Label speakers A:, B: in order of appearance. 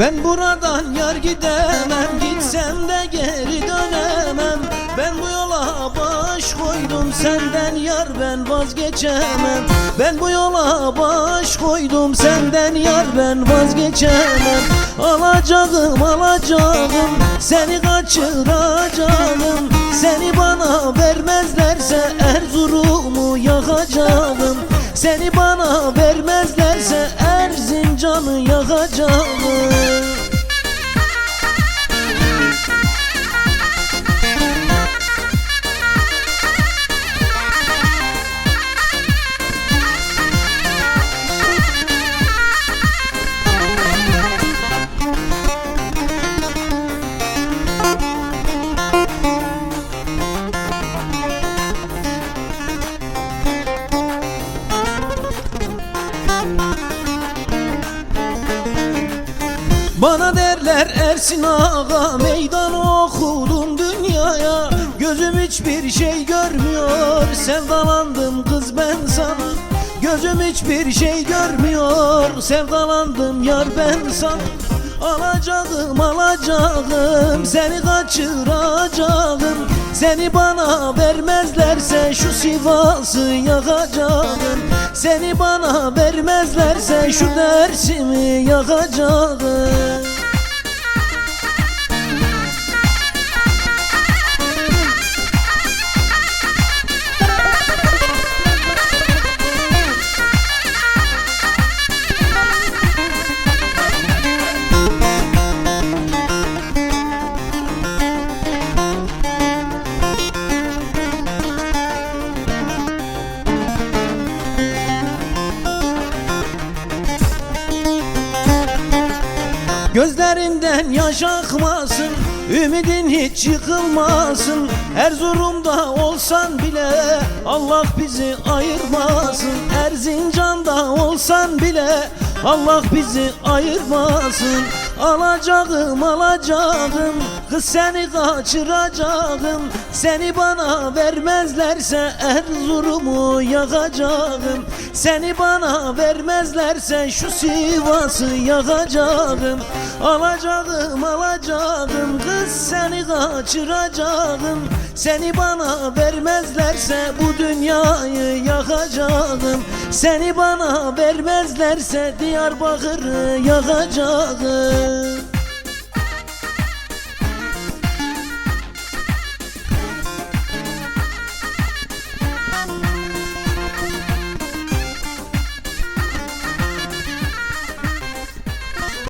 A: Ben buradan yar gidemem Gitsem de geri dönemem. Ben bu yola baş koydum Senden yar ben vazgeçemem. Ben bu yola baş koydum Senden yar ben vazgeçemem. Alacağım alacağım Seni kaçıracağım. Seni bana vermezlerse Erzurum'u yakacağım. Seni bana vermezlerse Erzincan'ı yakacağım Bana derler Ersin Ağa meydan okudun dünyaya. Gözüm hiçbir şey görmüyor sevdalandım kız ben sana. Gözüm hiçbir şey görmüyor sevdalandım yar ben sana. Alacağım alacağım seni kaçıracağım. Seni bana vermezlerse şu Sivas'ı yakacağım. Seni bana vermezlerse şu dersimi yakacağım Gözlerinden yaş akmasın Ümidin hiç yıkılmasın. Erzurum'da olsan bile Allah bizi ayırmasın. Erzincan'da olsan bile Allah bizi ayırmasın Alacağım alacağım Kız seni kaçıracağım. Seni bana vermezlerse Erzurum'u yakacağım. Seni bana vermezlerse Şu Sivas'ı yakacağım. Alacağım alacağım Kız seni kaçıracağım. Seni bana vermezlerse Bu dünyayı yakacağım Seni bana vermezlerse Diyarbakır'ı yakacağım